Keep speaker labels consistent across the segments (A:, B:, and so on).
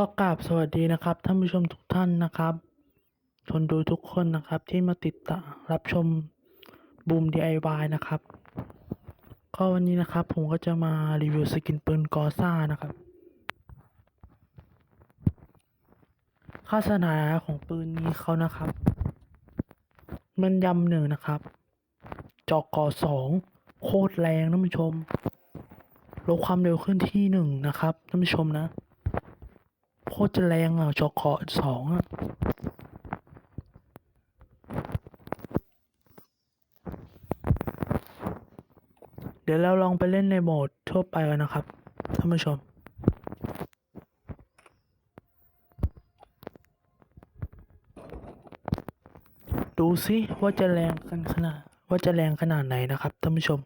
A: ก็กราบสวัสดีนะครับท่านผู้ชมทุกท่านนะครับคนดูทุกคนนะครับที่มาติดตามรับชมบูม DIY นะครับ ก็วันนี้นะครับผมก็จะมารีวิวสกินปืนกอซ่านะครับ ค่าสนาของปืนนี้เขานะครับ มันยำหนึ่งนะครับ จอกกอสองโคตรแรงท่านผู้ชมลดความเร็วขึ้นที่หนึ่งนะครับท่านผู้ชมนะ คตรจะแรงอะจอขอสองอะเดี๋ยวเราลองไปเล่นในโหมดทั่วไปกันนะครับท่านผู้ชม ดูสิว่าจะแรงกันขนาดว่าจะแรงขนาดไหนนะครับท่านผู้ชม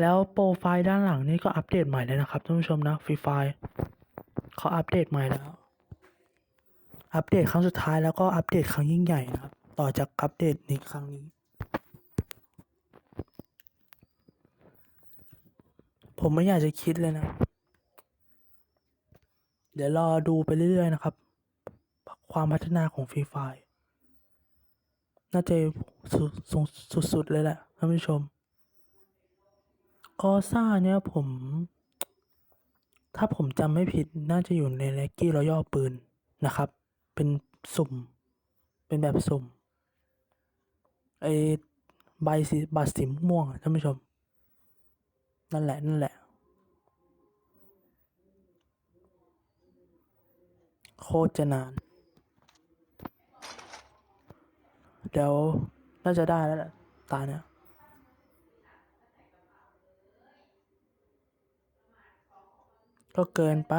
A: แล้วโปรไฟล์ด้านหลังนี่ก็อัปเดตใหม่แล้วนะครับท่านผู้ชมนะฟรีไฟล์เขาอัปเดตใหม่แล้ว อัปเดตครั้งสุดท้ายแล้วก็อัปเดตครั้งยิ่งใหญ่นะครับ ต่อจากอัปเดตในครั้งนี้ ผมไม่อยากจะคิดเลยนะ เดี๋ยวรอดูไปเรื่อยๆนะครับ ความพัฒนาของฟรีไฟล์น่าจะสุดสูงสุดๆเลยแหละท่านผู้ชม กอซ่าเนี่ยผม ถ้าผมจำไม่ผิดน่าจะอยู่ในแล็กกี้รอย่อปืนนะครับ เป็นสุ่ม เป็นแบบสุ่มไอใบสีบัตสีม่วงท่านผู้ชม นั่นแหละ นั่นแหละ โคตรจะนาน เดี๋ยว น่าจะได้แล้วแหละตาเนี่ย ก็เกินไป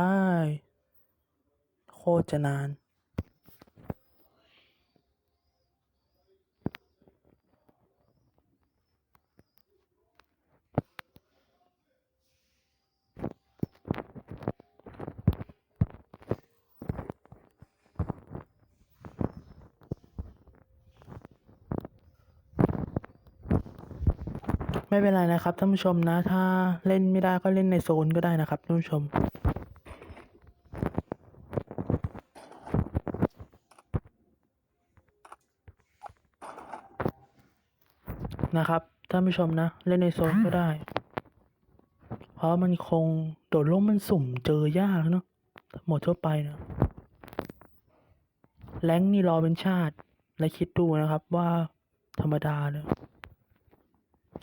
A: โคตรจะนานไม่เป็นไรนะครับท่านผู้ชมนะ ถ้าเล่นไม่ได้ก็เล่นในโซนก็ได้นะครับท่านผู้ชม นะครับท่านผู้ชมนะ เล่นในโซนก็ได้ เพราะมันคงโดดล่มมันสุ่มเจอยากเนาะหมดทั่วไปนะแรงนี่รอเป็นชาติ และคิดดูนะครับว่าธรรมดาเนี่ย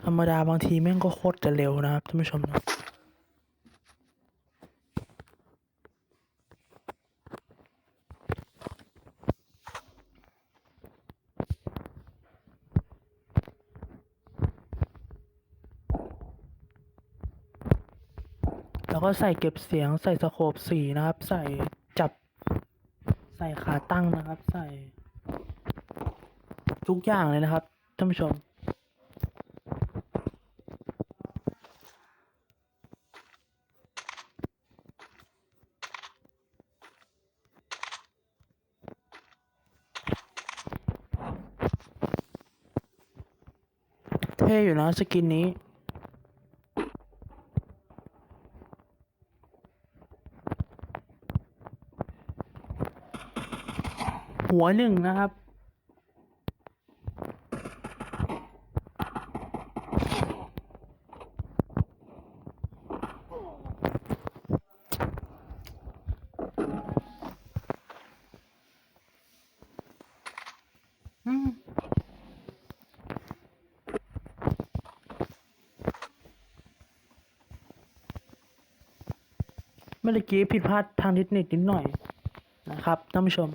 A: ธรรมดาบางทีแม่งก็โคตรจะเร็วนะครับท่านผู้ชมนะ แล้วก็ใส่เก็บเสียงใส่สโคปสีนะครับ ใส่จับ ใส่ขาตั้งนะครับ ใส่ ทุกอย่างเลยนะครับท่านผู้ชมเท่อยู่นะสกินนี้ หัวหนึ่งนะครับ อืมเมื่อกี้ผิดพลาดทางเทคนิคนิดหน่อยนะครับท่านผู้ชม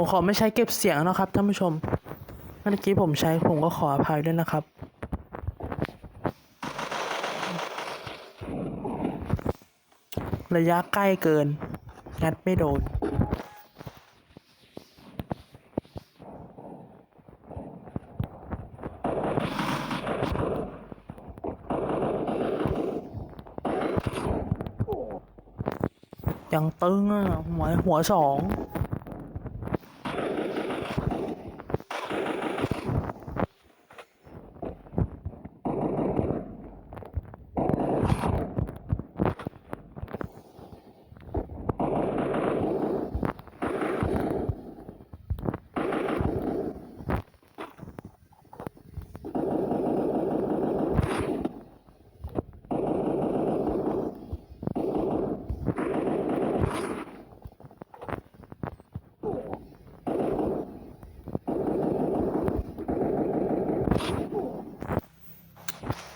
A: ผมขอไม่ใช้เก็บเสียงนะครับท่านผู้ชมเมื่อกี้ผมใช้ผมก็ขออภัยด้วยนะครับระยะใกล้เกิน งัดไม่โดนย่างตึงอะ หัวหัวสอง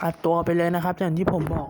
A: อัดตัวไปเลยนะครับอย่างที่ผมบอก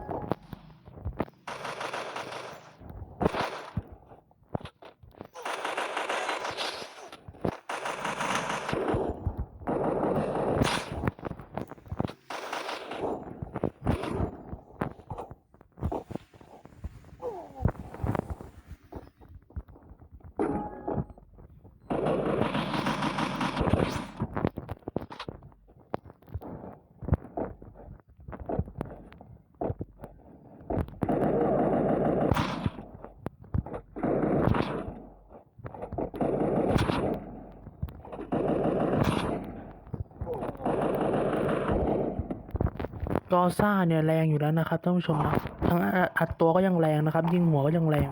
A: กอซ่าเนี่ยแรงอยู่แล้วนะครับท่านผู้ชมนะทั้งอัดตัวก็ยังแรงนะครับ ยิงหัวก็ยังแรง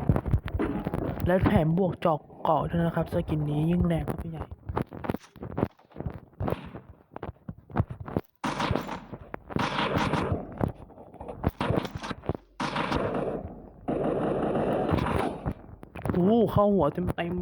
A: และแถมบวกจอกเกาะด้วยนะครับ สกินนี้ยิ่งแรงครับพี่ใหญ่โอ้โหเข้าหัวเต็มเต็ม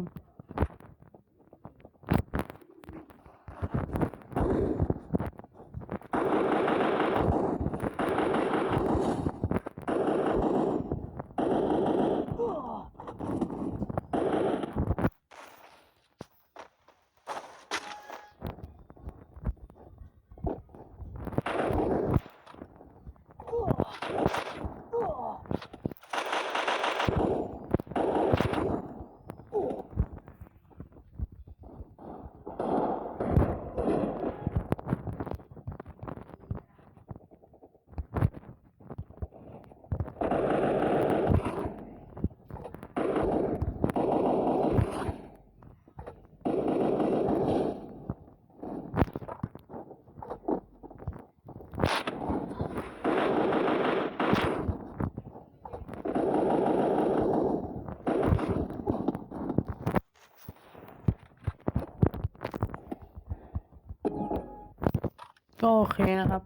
A: ก็โอเคนะครับ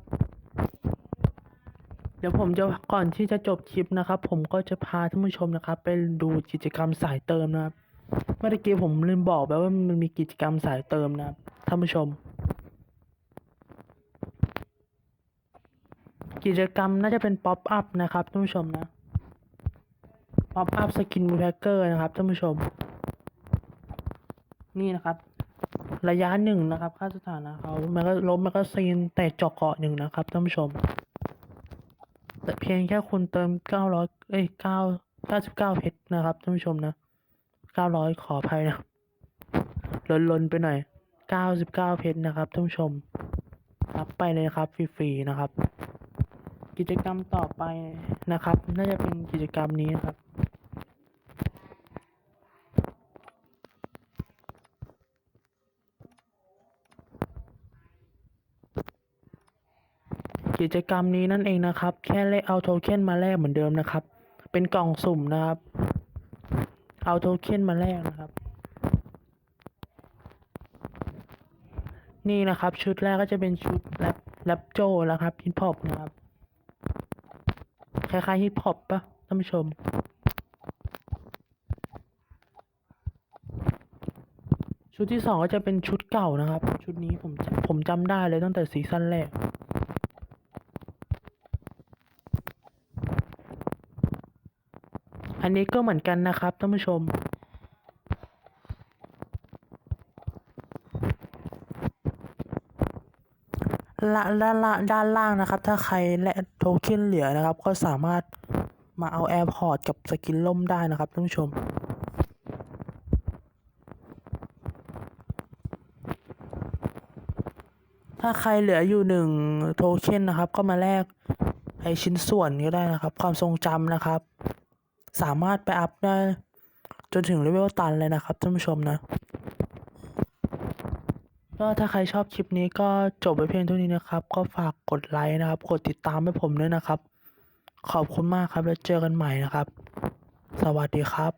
A: เดี๋ยวผมจะก่อนที่จะจบคลิปนะครับ ผมก็จะพาท่านผู้ชมนะครับ ไปดูกิจกรรมสายเติมนะครับ เมื่อกี้ผมลืมบอกไปว่ามันมีกิจกรรมสายเติมนะครับท่านผู้ชม กิจกรรมน่าจะเป็นป๊อปอัพนะครับท่านผู้ชมนะป๊อปอัพสกินมูแพคเกอร์นะครับท่านผู้ชม นี่นะครับ ระยะหนึ่งนะครับ ค่าสถานะเขามันก็ล้มมันก็ซีนแต่เจาะเกาะหนึ่งนะครับท่านผู้ชม แต่เพียงแค่คุณเติมเก้าร้อยเอ้ยเก้าเก้าสิบเก้าเพชรนะครับท่านผู้ชมนะเก้าร้อยขออภัยนะลนลนๆไปหน่อยเก้าสิบเก้าเพชรนะครับท่านผู้ชม รับไปเลยครับฟรีๆนะครับ กิจกรรมต่อไปนะครับ น่าจะเป็นกิจกรรมนี้นะครับ กิจกรรมนี้นั่นเองนะครับ แค่เลขเอาโทเค็นมาแลกเหมือนเดิมนะครับ เป็นกล่องสุ่มนะครับ เอาโทเค็นมาแลกนะครับ นี่นะครับ ชุดแรกก็จะเป็นชุดแรปแรปโจแล้วครับฮิปฮอปนะครับ คล้ายๆฮิปฮอปปะท่านผู้ชมชุดที่สองก็จะเป็นชุดเก่านะครับ ชุดนี้ผมจำผมจำได้เลยตั้งแต่ซีซั่นแรก อันนี้ก็เหมือนกันนะครับท่านผู้ชม ละด้านล่างด้านล่างนะครับ ถ้าใครและโทเค็นเหลือนะครับ ก็สามารถมาเอาแอร์พอร์ตกับสกินล่มได้นะครับท่านผู้ชมถ้าใครเหลืออยู่หนึ่งโทเค็นนะครับ ก็มาแลกไอชิ้นส่วนก็ได้นะครับ ความทรงจำนะครับ สามารถไปอัพได้ จนถึงเลเวลตันเลยนะครับท่านผู้ชมนะ ก็ถ้าใครชอบคลิปนี้ก็จบไปเพียงเท่านี้นะครับ ก็ฝากกดไลค์นะครับ กดติดตามให้ผมด้วยนะครับ ขอบคุณมากครับแล้วเจอกันใหม่นะครับ สวัสดีครับ